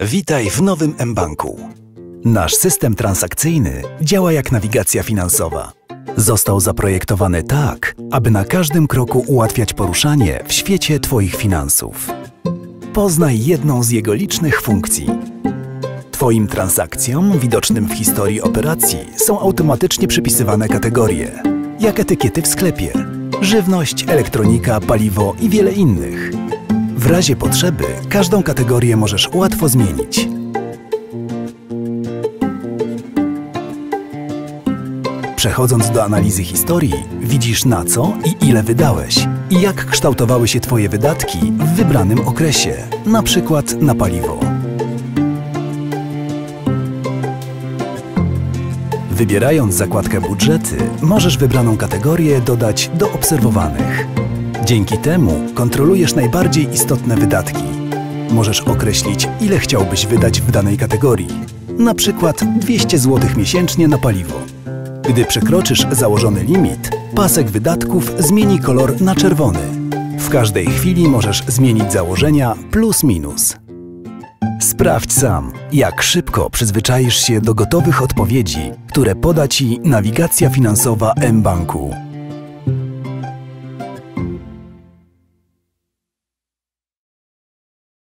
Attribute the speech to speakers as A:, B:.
A: Witaj w nowym mBanku. Nasz system transakcyjny działa jak nawigacja finansowa. Został zaprojektowany tak, aby na każdym kroku ułatwiać poruszanie w świecie Twoich finansów. Poznaj jedną z jego licznych funkcji. Twoim transakcjom widocznym w historii operacji są automatycznie przypisywane kategorie, jak etykiety w sklepie, żywność, elektronika, paliwo i wiele innych. W razie potrzeby każdą kategorię możesz łatwo zmienić. Przechodząc do analizy historii, widzisz na co i ile wydałeś i jak kształtowały się Twoje wydatki w wybranym okresie, na przykład na paliwo. Wybierając zakładkę budżety, możesz wybraną kategorię dodać do obserwowanych. Dzięki temu kontrolujesz najbardziej istotne wydatki. Możesz określić, ile chciałbyś wydać w danej kategorii, na przykład 200 zł miesięcznie na paliwo. Gdy przekroczysz założony limit, pasek wydatków zmieni kolor na czerwony. W każdej chwili możesz zmienić założenia plus minus. Sprawdź sam, jak szybko przyzwyczaisz się do gotowych odpowiedzi, które poda Ci nawigacja finansowa mBanku.